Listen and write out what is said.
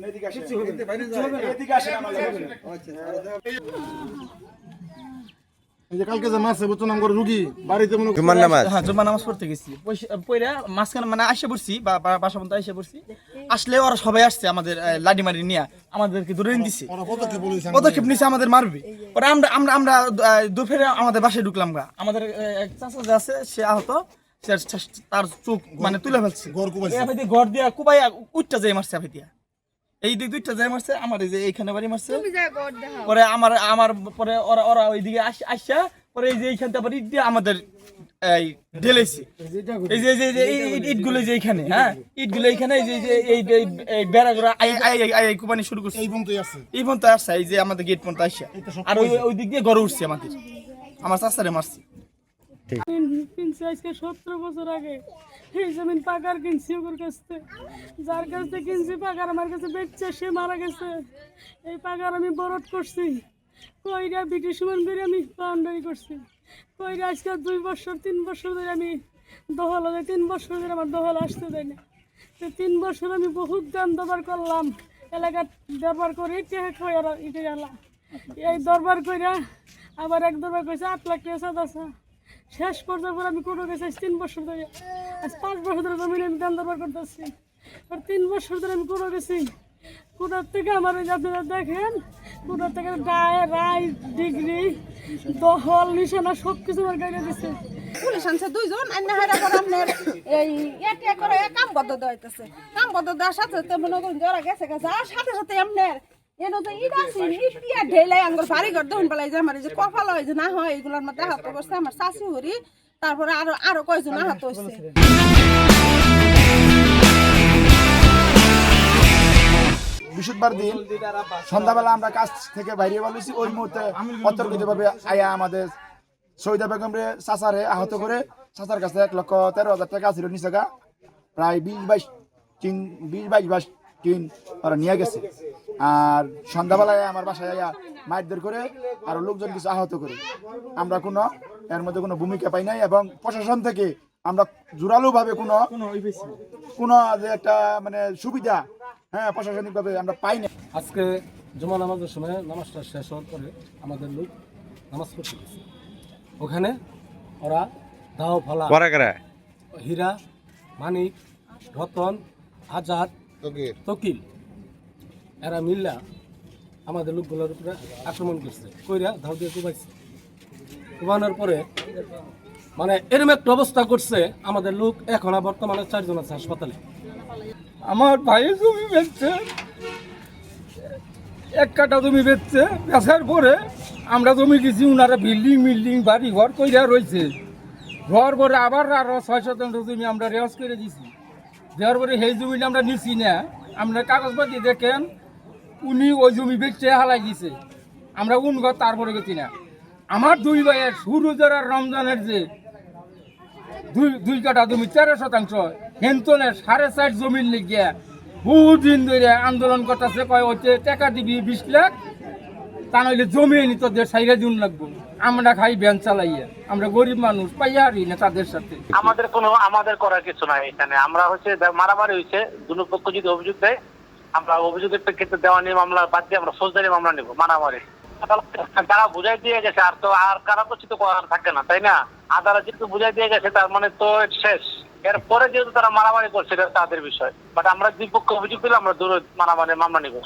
এদিকে আসেন। এদিকে আসেন আমাদের কাছে। এই যে কালকে যে মাছ বুঝছ নাম করে রুগী বাড়িতে মনে জুমার নামাজ। হ্যাঁ জুম্মা নামাজ পড়তে গেছি। পয়সা- মাঝখানে মানে আসে পড়ছি বা বা- বাসা পর্যন্ত আসে পড়ছি। আসলে ওরা সবাই আসছে আমাদের লাডি মারি নিয়ে। আমাদেরকে ধরে দিছে। পদক্ষেপ বলেছে নিছে আমাদের মারবে। পরে আমরা আমরা আমরা দুপুরে আমাদের বাসায় ঢুকলাম গা। আমাদের চাচা যে আছে সে আহত। তার চোখ মানে তুলে ফেলছে। এভাবে দিয়ে কুবাই উঠটা যায় মারছে দিয়া এই দিক দুইটা যায় মারছে আমার এই যে এইখানে বাড়ি মারছে। পরে আমার আমার পরে ওরা ওরা ওইদিকে আস- আসা পরে এই যে এইখান থেকে ইট দিয়ে আমাদের এই ঢেলেছি। এই যে এই যে- এই ইটগুলো যে এইখানে হ্যাঁ? ইটগুলো এইখানে এই যে এই যে এই আই আই আই আই শুরু করছে। এই পর্যন্তই আছে। এই পর্যন্ত আসছে এই যে আমাদের গেট পর্যন্ত আসছে। আর ওই ওই দিক দিয়ে গড়ে উঠছে আমাদের। আমার চাচারে মারছি। কিনছি বছর আগে। পাকার কিনছি ওর কাছ থেকে। যার কিনছি পাকার, আমার কাছে সে মারা গেছে। এই পাকার আমি বরট করছি। আমি করছি। দুই তিন বছর ধরে আমি দহল তিন বছর ধরে আমার দহল তো তিন বছর আমি বহুত দাম দরবার করলাম। এলাকার দরবার করে টেহে গেলাম এই দরবার কইরা আবার এক দরবার কইছে, আট লাখ টাকা আছে। শেষ পর্যায়ে পর আমি কোনো গেছি তিন বছর ধরে, আজ পাঁচ বছর ধরে জমিনে আমি দান দরবার করতেছি। আর তিন বছর ধরে আমি কোনো গেছি কোটার থেকে আমার ওই আপনারা দেখেন কোটার থেকে রায় রায়, ডিগ্রি দহল নিশানা সব কিছু আমার গাড়ি দিচ্ছে দুইজন অন্য হারা করে এই কাম বদ্ধ দেওয়াইতেছে কাম বদ্ধ দেওয়ার সাথে সাথে মনে করুন যে ওরা গেছে গেছে, আর সাথে সাথে আপনার ঢেলে আঙ্গুর বাড়ি ঘর দেখুন পেলাই যে আমার যে কপাল হয় যে না হয় এগুলোর মধ্যে হাত বসছে আমার শাশি হরি তারপরে আরও আরও কয়জন আহত হয়েছে। বৃহস্পতিবার দিন সন্ধ্যাবেলা আমরা কাজ থেকে বাইরে বলেছি ওই মুহূর্তে অতর্কিত ভাবে আয়া আমাদের শহীদা বেগমরে চাচারে আহত করে চাচার কাছে এক লক্ষ তেরো হাজার টাকা ছিল নিচে গা প্রায় বিশ বাইশ তিন বিশ বাইশ বাইশ তিন ওরা নিয়ে গেছে। আর সন্ধ্যাবেলায় আমার বাসায় আয়া মারধর করে আর লোকজন কিছু আহত করে। আমরা কোনো এর মধ্যে কোনো ভূমিকা পাই নাই এবং প্রশাসন থেকে আমরা জোরালো ভাবে কোনো কোনো যে একটা মানে সুবিধা হ্যাঁ প্রশাসনিকভাবে আমরা পাই না আজকে জমা নামাজের সময় নামাজটা শেষ হওয়ার পরে আমাদের লোক নামাজ পড়তে গেছে। ওখানে ওরা দাও ফালা করে। হীরা মানিক রতন আজাদ তকিল। এরা মিল্লা আমাদের লোকগুলোর উপরে আক্রমণ করছে, কইরা ধাও দিয়ে কুবাইছে। কুবানোর পরে মানে এরম একটা অবস্থা করছে, আমাদের লোক এখন বর্তমানে চারজন আছে হাসপাতালে। আমার ভাইয়ের জমি বেচছে, এক কাটা জমি বেচছে, বেচার পরে আমরা জমি কিছু ওনারা বিল্ডিং, মিল্ডিং, বাড়ি ঘর কইরা রয়েছে ঘর করে আবার আরও ছয় শতাংশ জমি আমরা রেওয়াজ করে দিছি। দেওয়ার পরে সেই জমিটা আমরা নিছি না। আমরা কাগজপাতি দেখেন উনি ওই জমি বেচছে হালাই দিছে। আমরা উন ঘর তারপরে গেছি না। আমার দুই ভাইয়ের সুরুজের আর রমজানের যে দুই দুই কাঠা জমি, তেরো শতাংশ, হেন্তনের সাড়ে চার জমির লিগে বহুদিন ধরে আন্দোলন করতেছে, কয় হচ্ছে, টাকা দিবি বিশ লাখ, তা নইলে জমি এনে তোদের সাইরা দিন লাগবো। আমরা খাই ভ্যান চালাইয়া। আমরা গরিব মানুষ পাইয়া হারি না তাদের সাথে। আমাদের কোনো, আমাদের করার কিছু নাই এখানে। আমরা হচ্ছে, মারামারি হয়েছে দুটো পক্ষ যদি অভিযোগ দেয় আমরা অভিযোগের প্রেক্ষিতে দেওয়া নিয়ে মামলা বাদ দিয়ে আমরা ফৌজদারি মামলা নেব, মারামারি। তারা বুঝাই দিয়ে গেছে, আর তো আর কারা তো করার থাকে না, তাই না? আদালত যেহেতু বুঝাই দিয়ে গেছে, তার মানে তো শেষ। এরপরে যেহেতু তারা মারামারি করছে তাদের বিষয়। বাট আমরা দুই পক্ষ অভিযোগ দিলে আমরা দূরে মারামারি মামলা নিবো।